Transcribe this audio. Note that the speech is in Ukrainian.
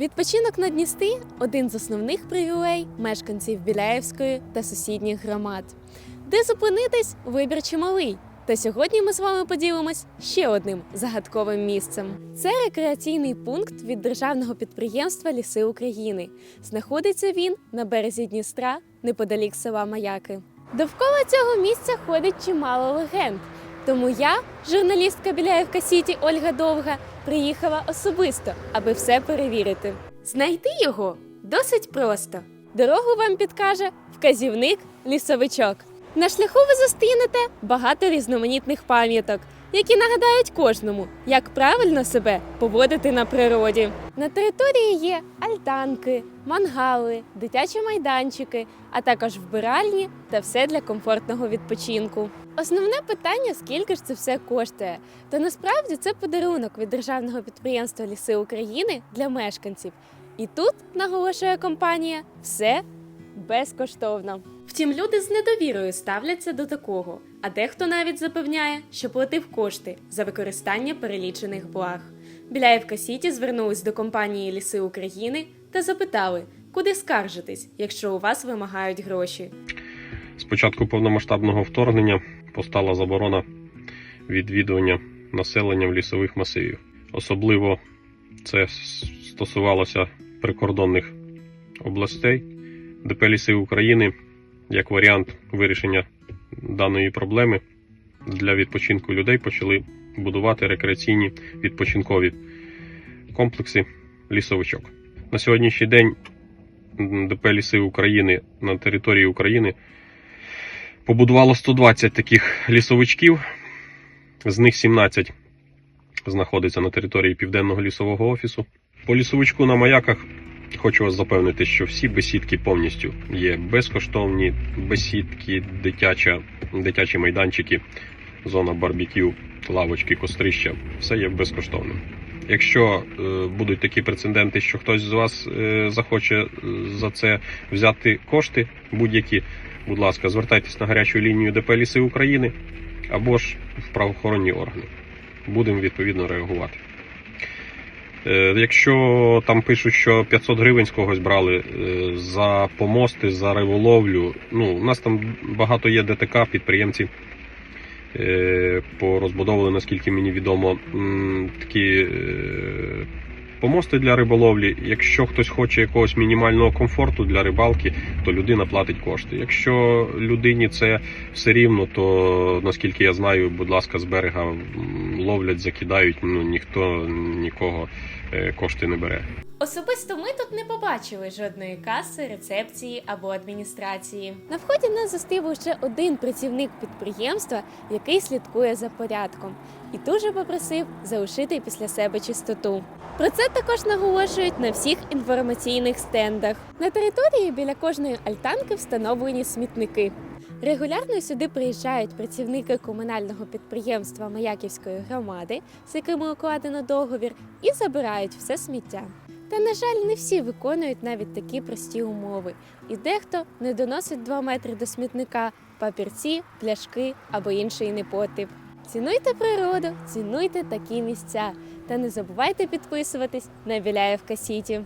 Відпочинок на Дністрі один з основних привілей мешканців Біляєвської та сусідніх громад. Де зупинитись, вибір чималий. Та сьогодні ми з вами поділимось ще одним загадковим місцем. Це рекреаційний пункт від державного підприємства Ліси України. Знаходиться він на березі Дністра, неподалік села Маяки. Довкола цього місця ходить чимало легенд. Тому я, журналістка Біляєвка Сіті Ольга Довга, приїхала особисто, аби все перевірити. Знайти його досить просто. Дорогу вам підкаже вказівник лісовичок. На шляху ви зустрінете багато різноманітних пам'яток, які нагадають кожному, як правильно себе поводити на природі. На території є альтанки, мангали, дитячі майданчики, а також вбиральні та все для комфортного відпочинку. Основне питання, скільки ж це все коштує. Та насправді це подарунок від державного підприємства Ліси України для мешканців. І тут, наголошує компанія, все безкоштовно. Втім, люди з недовірою ставляться до такого, а дехто навіть запевняє, що платив кошти за використання перелічених благ. Біляєвка Сіті звернулись до компанії Ліси України та запитали, куди скаржитись, якщо у вас вимагають гроші. З початку повномасштабного вторгнення постала заборона відвідування населенням лісових масивів. Особливо це стосувалося прикордонних областей, ДП Ліси України як варіант вирішення даної проблеми для відпочинку людей почали будувати рекреаційні відпочинкові комплекси лісовичок. На сьогоднішній день ДП Ліси України на території України побудувало 120 таких лісовичків, з них 17 знаходиться на території Південного лісового офісу. По лісовичку на маяках хочу вас запевнити, що всі бесідки повністю є безкоштовні, бесідки, дитяча, дитячі майданчики, зона барбекю, лавочки, кострища. Все є безкоштовним. Якщо е, будуть такі прецеденти, що хтось з вас е, захоче е, за це взяти кошти будь-які, будь ласка, звертайтесь на гарячу лінію ДП Ліси України або ж в правоохоронні органи. Будемо відповідно реагувати. Е, Якщо там пишуть, що 500 гривень з когось брали е, за помости, за риболовлю, ну, у нас там багато є ДТК, підприємці е, порозбудовували, наскільки мені відомо, такі помости для риболовлі. Якщо хтось хоче якогось мінімального комфорту для рибалки, то людина платить кошти. Якщо людині це все рівно, то наскільки я знаю, будь ласка, з берега ловлять, закидають, ну ніхто нікого е, кошти не бере. Особисто ми тут не побачили жодної каси, рецепції або адміністрації. На вході нас зустрів лише один працівник підприємства, який слідкує за порядком, і дуже попросив залишити після себе чистоту. Про це також наголошують на всіх інформаційних стендах. На території біля кожної альтанки встановлені смітники. Регулярно сюди приїжджають працівники комунального підприємства Маяківської громади, з якими укладено договір, і забирають все сміття. Та, на жаль, не всі виконують навіть такі прості умови, і дехто не доносить 2 метри до смітника, папірці, пляшки або інший непотріб. Цінуйте природу, цінуйте такі місця та не забувайте підписуватись на Біляєвка Сіті.